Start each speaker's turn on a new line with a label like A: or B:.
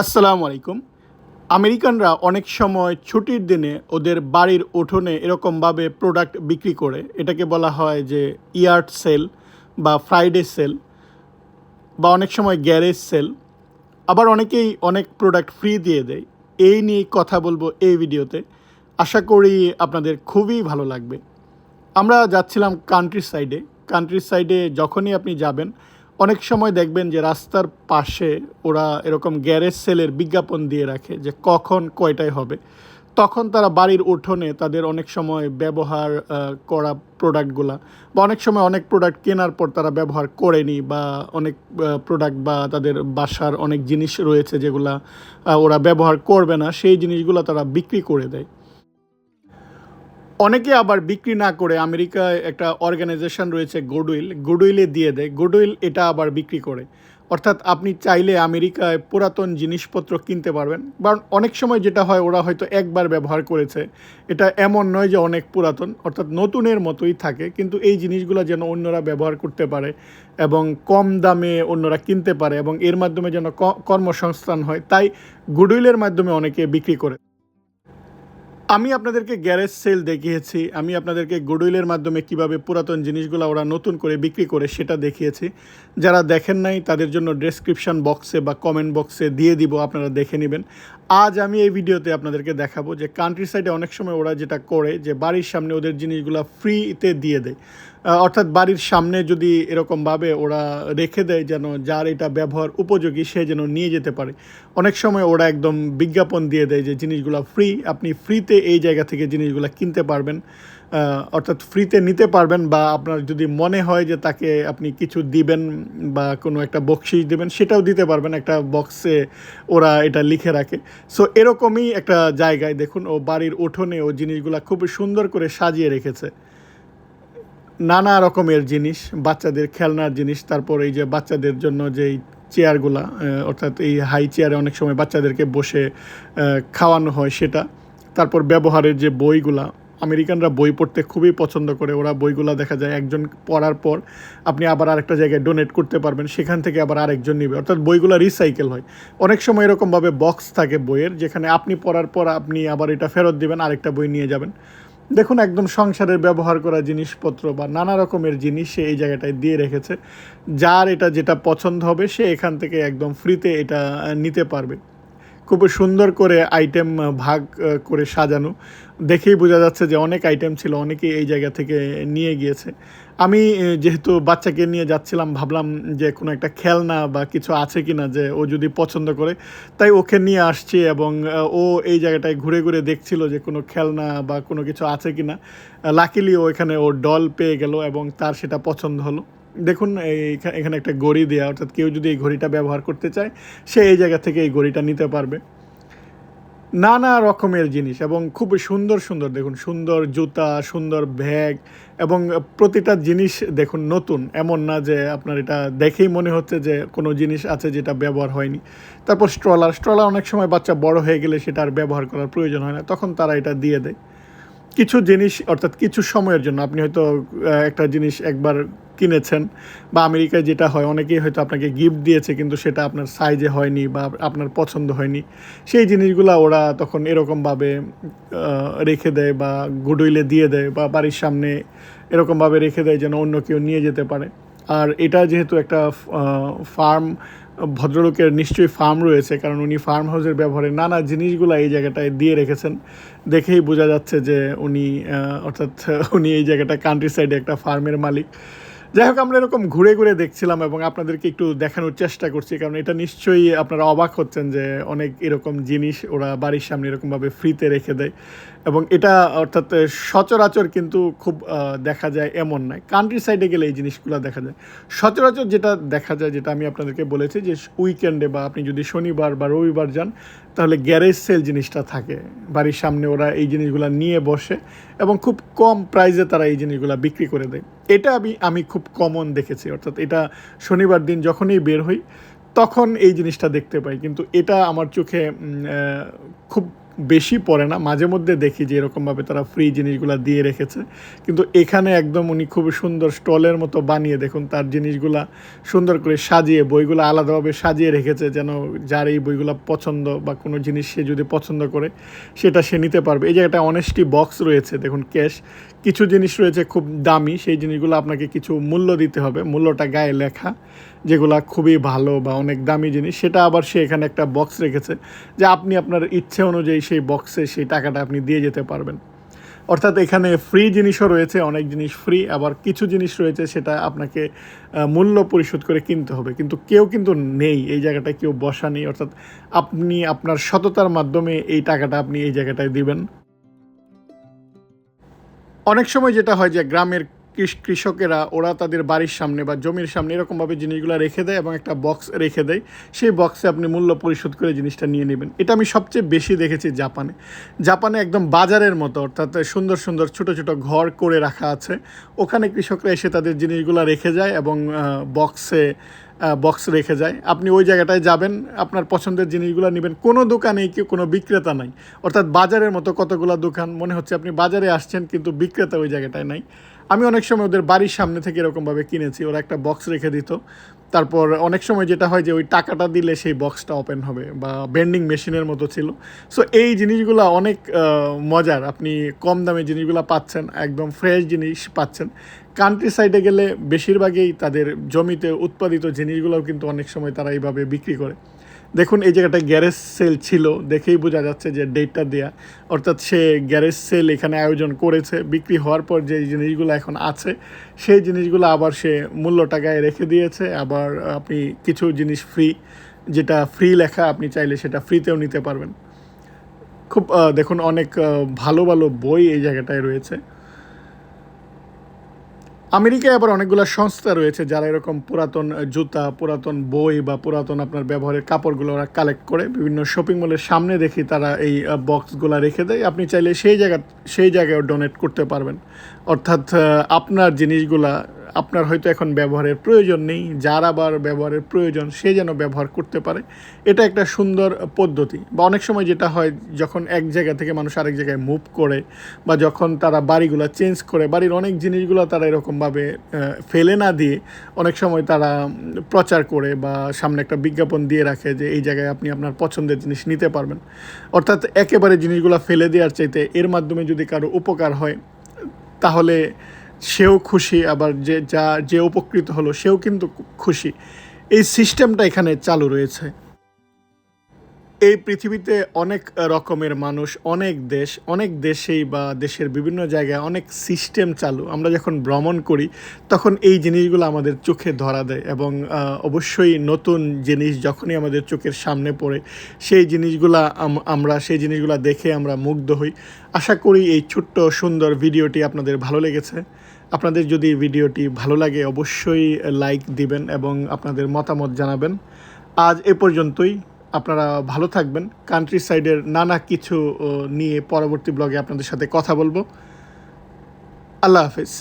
A: আসসালামু আলাইকুম। আমেরিকানরা অনেক সময় ছুটির দিনে ওদের বাড়ির উঠোনে এরকমভাবে প্রোডাক্ট বিক্রি করে। এটাকে বলা হয় যে ইয়ার্ড সেল বা ফ্রাইডে সেল বা অনেক সময় গ্যারেজ সেল। আবার অনেকেই অনেক প্রোডাক্ট ফ্রি দিয়ে দেয়। এই নিয়ে কথা বলব এই ভিডিওতে। আশা করি আপনাদের খুবই ভালো লাগবে। আমরা যাচ্ছিলাম কান্ট্রি সাইডে কান্ট্রি সাইডে যখনই আপনি যাবেন অনেক সময় দেখবেন যে রাস্তার পাশে ওরা এরকম গ্যারেজ সেলের বিজ্ঞাপন দিয়ে রাখে যে কখন কয়টায় হবে। তখন তারা বাড়ির উঠোনে তাদের অনেক সময় ব্যবহার করা প্রোডাক্টগুলা বা অনেক সময় অনেক প্রোডাক্ট কেনার পর তারা ব্যবহার করেনি বা অনেক প্রোডাক্ট বা তাদের বাসার অনেক জিনিস রয়েছে যেগুলা ওরা ব্যবহার করবে না, সেই জিনিসগুলো তারা বিক্রি করে দেয়। অনেকে আবার বিক্রি না করে আমেরিকায় একটা অর্গানাইজেশন রয়েছে গুডউইল গুডউইলে দিয়ে দেয়। গুডউইল এটা আবার বিক্রি করে। অর্থাৎ আপনি চাইলে আমেরিকায় পুরাতন জিনিসপত্র কিনতে পারবেন। কারণ অনেক সময় যেটা হয়, ওরা হয়তো একবার ব্যবহার করেছে। এটা এমন নয় যে অনেক পুরাতন, অর্থাৎ নতুনের মতোই থাকে। কিন্তু এই জিনিসগুলো যেন অন্যরা ব্যবহার করতে পারে এবং কম দামে অন্যরা কিনতে পারে এবং এর মাধ্যমে যেন কর্মসংস্থান হয়। তাই গুডউইলের মাধ্যমে অনেকে বিক্রি করে। আমি আপনাদেরকে গ্যারেজ সেল দেখিয়েছি, আমি আপনাদেরকে গুডউইলের মাধ্যমে কীভাবে পুরাতন জিনিসগুলো ওরা নতুন করে বিক্রি করে সেটা দেখিয়েছি। যারা দেখেন নাই, তাদের জন্য ডেসক্রিপশান বক্সে বা কমেন্ট বক্সে দিয়ে দিব, আপনারা দেখে নেবেন। আজ আমি এই ভিডিওতে আপনাদেরকে দেখাবো যে কান্ট্রি সাইডে অনেক সময় ওরা যেটা করে, যে বাড়ির সামনে ওদের জিনিসগুলো ফ্রিতে দিয়ে দেয়। অর্থাৎ বাড়ির সামনে যদি এরকমভাবে ওরা রেখে দেয় যেন যার এটা ব্যবহার উপযোগী, সে যেন নিয়ে যেতে পারে। অনেক সময় ওরা একদম বিজ্ঞাপন দিয়ে দেয় যে জিনিসগুলো ফ্রি আপনি ফ্রিতে এই জায়গা থেকে জিনিসগুলো কিনতে পারবেন। অর্থাৎ ফ্রিতে নিতে পারবেন বা আপনার যদি মনে হয় যে তাকে আপনি কিছু দিবেন বা কোনো একটা বকশিস দিবেন, সেটাও দিতে পারবেন। একটা বক্সে ওরা এটা লিখে রাখে। সো এরকমই একটা জায়গায় দেখুন, ও বাড়ির উঠোনে ও জিনিসগুলো খুব সুন্দর করে সাজিয়ে রেখেছে। নানা রকমের জিনিস, বাচ্চাদের খেলনার জিনিস, তারপর এই যে বাচ্চাদের জন্য যেই চেয়ারগুলা অর্থাৎ এই হাই চেয়ারে অনেক সময় বাচ্চাদেরকে বসে খাওয়ানো হয় সেটা। তারপর ব্যবহারের যে বইগুলা, আমেরিকানরা বই পড়তে খুবই পছন্দ করে। ওরা বইগুলা দেখা যায় একজন পড়ার পর আপনি আবার আরেকটা জায়গায় ডোনেট করতে পারবেন, সেখান থেকে আবার আরেকজন নেবে। অর্থাৎ বইগুলো রিসাইকেল হয়। অনেক সময় এরকমভাবে বক্স থাকে বইয়ের, যেখানে আপনি পড়ার পর আপনি আবার এটা ফেরত দিবেন, আরেকটা বই নিয়ে যাবেন। দেখুন, একদম সংসারের ব্যবহার করা জিনিসপত্র বা নানা রকমের জিনিস সে এই জায়গাটায় দিয়ে রেখেছে। যার এটা যেটা পছন্দ হবে, সে এখান থেকে একদম ফ্রিতে এটা নিতে পারবে। খুব সুন্দর করে আইটেম ভাগ করে সাজানো। দেখেই বোঝা যাচ্ছে যে অনেক আইটেম ছিল, অনেকেই এই জায়গা থেকে নিয়ে গিয়েছে। আমি যেহেতু বাচ্চাকে নিয়ে যাচ্ছিলাম, ভাবলাম যে কোনো একটা খেলনা বা কিছু আছে কি না যে ও যদি পছন্দ করে, তাই ওকে নিয়ে আসছি এবং ও এই জায়গাটায় ঘুরে ঘুরে দেখছিল যে কোনো খেলনা বা কোনো কিছু আছে কি না লাকিলি ও এখানে ও ডল পেয়ে গেল এবং তার সেটা পছন্দ হলো। দেখুন এখানে একটা ঘড়ি দেওয়া অর্থাৎ কেউ যদি এই ঘড়িটা ব্যবহার করতে চায়, সে এই জায়গা থেকে এই ঘড়িটা নিতে পারবে। নানা রকমের জিনিস এবং খুব সুন্দর সুন্দর, দেখুন, সুন্দর জুতা, সুন্দর ব্যাগ এবং প্রতিটা জিনিস দেখুন নতুন। এমন না যে আপনার এটা দেখেই মনে হচ্ছে যে কোনো জিনিস আছে যেটা ব্যবহার হয়নি। তারপর স্ট্রলার স্ট্রলার অনেক সময় বাচ্চা বড় হয়ে গেলে সেটা আর ব্যবহার করার প্রয়োজন হয় না। তখন তারা এটা দিয়ে দেয়। কিছু জিনিস, অর্থাৎ কিছু সময়ের জন্য, আপনি হয়তো একটা জিনিস একবার কিনেছেন বা আমেরিকায় যেটা হয়, অনেকেই হয়তো আপনাকে গিফট দিয়েছে কিন্তু সেটা আপনার সাইজে হয়নি বা আপনার পছন্দ হয়নি। সেই জিনিসগুলো ওরা তখন এরকমভাবে রেখে দেয় বা গুডউইলে দিয়ে দেয় বা বাড়ির সামনে এরকমভাবে রেখে দেয় যেন অন্য কেউ নিয়ে যেতে পারে। আর এটা যেহেতু একটা ফার্ম ভদ্রলোকের নিশ্চয়ই ফার্ম রয়েছে, কারণ উনি ফার্ম হাউসের ব্যবহারে নানা জিনিসগুলো এই জায়গাটায় দিয়ে রেখেছেন। দেখেই বোঝা যাচ্ছে যে উনি অর্থাৎ উনি এই জায়গাটা কান্ট্রি সাইডে একটা ফার্মের মালিক। যাই হোক, আমরা এরকম ঘুরে ঘুরে দেখছিলাম এবং আপনাদেরকে একটু দেখানোর চেষ্টা করছি, কারণ এটা নিশ্চয়ই আপনারা অবাক হচ্ছেন যে অনেক এরকম জিনিস ওরা বাড়ির সামনে এরকমভাবে ফ্রিতে রেখে দেয়। এবং এটা অর্থাৎ সচরাচর কিন্তু খুব দেখা যায় এমন নয়। কান্ট্রি সাইডে গেলে এই জিনিসগুলো দেখা যায়। সচরাচর যেটা দেখা যায়, যেটা আমি আপনাদেরকে বলেছি যে উইকেন্ডে বা আপনি যদি শনিবার বা রবিবার যান, তাহলে গ্যারেজ সেল জিনিসটা থাকে। বাড়ির সামনে ওরা এই জিনিসগুলো নিয়ে বসে এবং খুব কম প্রাইসে তারা এই জিনিসগুলো বিক্রি করে দেয়। এটা আমি আমি খুব কমন দেখেছি, অর্থাৎ এটা শনিবার দিন যখনই বের হই, তখন এই জিনিসটা দেখতে পাই। কিন্তু এটা আমার চোখে খুব বেশি পড়ে না। মাঝে মধ্যে দেখি যে এরকমভাবে তারা ফ্রি জিনিসগুলো দিয়ে রেখেছে। কিন্তু এখানে একদম উনি খুব সুন্দর স্টলের মতো বানিয়ে দেখুন, তার জিনিসগুলা সুন্দর করে সাজিয়ে, বইগুলো আলাদাভাবে সাজিয়ে রেখেছে যেন যার এই বইগুলো পছন্দ বা কোনো জিনিস সে যদি পছন্দ করে, সেটা সে নিতে পারবে। এই জায়গাটা অনেস্টি বক্স রয়েছে, দেখুন ক্যাশ কিছু জিনিস রয়েছে খুব দামি, সেই জিনিসগুলো আপনাকে কিছু মূল্য দিতে হবে। মূল্যটা গায়ে লেখা, যেগুলা খুবই ভালো বা অনেক দামি জিনিস। সেটা আবার সে এখানে একটা বক্স রেখেছে, যে আপনি আপনার ইচ্ছে অনুযায়ী সেই বক্সে সেই টাকাটা আপনি দিয়ে যেতে পারবেন। অর্থাৎ এখানে ফ্রি জিনিসও রয়েছে, অনেক জিনিস ফ্রি আবার কিছু জিনিস রয়েছে সেটা আপনাকে মূল্য পরিশোধ করে কিনতে হবে। কিন্তু কেউ কিন্তু নেই, এই জায়গাটায় কেউ বসা নেই। অর্থাৎ আপনি আপনার সততার মাধ্যমে এই টাকাটা আপনি এই জায়গাটায় দিবেন। অনেক সময় যেটা হয় যে গ্রামের কৃষকেরা, ওরা তাদের বাড়ির সামনে বা জমির সামনে এরকমভাবে জিনিসগুলো রেখে দেয় এবং একটা বক্স রেখে দেয়। সেই বক্সে আপনি মূল্য পরিশোধ করে জিনিসটা নিয়ে নেবেন। এটা আমি সবচেয়ে বেশি দেখেছি জাপানে। জাপানে একদম বাজারের মতো, অর্থাৎ সুন্দর সুন্দর ছোট ছোট ঘর করে রাখা আছে। ওখানে কৃষকরা এসে তাদের জিনিসগুলো রেখে যায় এবং বক্সে বক্স রেখে যায়। আপনি ওই জায়গাটায় যাবেন, আপনার পছন্দের জিনিসগুলো নেবেন। কোনো দোকানেই কি কোনো বিক্রেতা নাই। অর্থাৎ বাজারের মতো কতগুলো দোকান, মনে হচ্ছে আপনি বাজারে আসছেন কিন্তু বিক্রেতা ওই জায়গাটায় নাই। আমি অনেক সময় ওদের বাড়ির সামনে থেকে এরকমভাবে কিনেছি। ওরা একটা বক্স রেখে দিত। তারপর অনেক সময় যেটা হয় যে ওই টাকাটা দিলে সেই বক্সটা ওপেন হবে বা বেন্ডিং মেশিনের মতো ছিল। সো এই জিনিসগুলো অনেক মজার। আপনি কম দামে জিনিসগুলো পাচ্ছেন, একদম ফ্রেশ জিনিস পাচ্ছেন। কান্ট্রি সাইডে গেলে বেশিরভাগই তাদের জমিতে উৎপাদিত জিনিসগুলোও কিন্তু অনেক সময় তারা এইভাবে বিক্রি করে। দেখুন, এই জায়গাটা গ্যারেজ সেল ছিল, দেখেই বোঝা যাচ্ছে যে ডেটটা দেয়া। অর্থাৎ সে গ্যারেজ সেল এখানে আয়োজন করেছে, বিক্রি হওয়ার পর যে জিনিসগুলো এখন আছে, সেই জিনিসগুলো আবার সে মূল্য টাকায় রেখে দিয়েছে। আবার আপনি কিছু জিনিস ফ্রি যেটা ফ্রি লেখা, আপনি চাইলে সেটা ফ্রিতেও নিতে পারবেন। খুব দেখুন, অনেক ভালো ভালো বই এই জায়গাটায় রয়েছে। আমেরিকায় আবার অনেকগুলো সংস্থা রয়েছে যারা এরকম পুরাতন জুতা, পুরাতন বই বা পুরাতন আপনার ব্যবহারের কাপড়গুলো ওরা কালেক্ট করে বিভিন্ন শপিং মলের সামনে দেখি তারা এই বক্সগুলো রেখে দেয়। আপনি চাইলে সেই জায়গা, সেই জায়গায় ডোনেট করতে পারবেন। অর্থাৎ আপনার জিনিসগুলা আপনার হয়তো এখন ব্যবহারের প্রয়োজন নেই, যার আবার ব্যবহারের প্রয়োজন সে যেন ব্যবহার করতে পারে। এটা একটা সুন্দর পদ্ধতি। বা অনেক সময় যেটা হয়, যখন এক জায়গা থেকে মানুষ আরেক জায়গায় মুভ করে, বা যখন তারা বাড়িগুলো চেঞ্জ করে, বাড়ির অনেক জিনিসগুলো তারা এরকমভাবে ফেলে না দিয়ে অনেক সময় তারা প্রচার করে বা সামনে একটা বিজ্ঞাপন দিয়ে রাখে যে এই জায়গায় আপনি আপনার পছন্দের জিনিস নিতে পারবেন। অর্থাৎ একেবারে জিনিসগুলো ফেলে দেওয়ার চাইতে এর মাধ্যমে যদি কারও উপকার হয়, তাহলে সেও খুশি, আবার যে, যা, যে উপকৃত হলো সেও কিন্তু খুশি। এই সিস্টেমটা এখানে চালু রয়েছে। এই পৃথিবীতে অনেক রকমের মানুষ, অনেক দেশ, অনেক দেশেই বা দেশের বিভিন্ন জায়গায় অনেক সিস্টেম চালু। আমরা যখন ভ্রমণ করি, তখন এই জিনিসগুলো আমাদের চোখে ধরা দেয় এবং অবশ্যই নতুন জিনিস যখনই আমাদের চোখের সামনে পড়ে, সেই জিনিসগুলা আম- আমরা, সেই জিনিসগুলা দেখে আমরা মুগ্ধ হই। আশা করি এই ছোট্ট সুন্দর ভিডিওটি আপনাদের ভালো লেগেছে। আপনাদের যদি ভিডিওটি ভালো লাগে, অবশ্যই লাইক দিবেন এবং আপনাদের মতামত জানাবেন। আজ এ পর্যন্তই। আপনারা ভালো থাকবেন। কান্ট্রি সাইডের নানা কিছু নিয়ে পরবর্তী ব্লগে আপনাদের সাথে কথা বলব। আল্লাহ হাফিজ।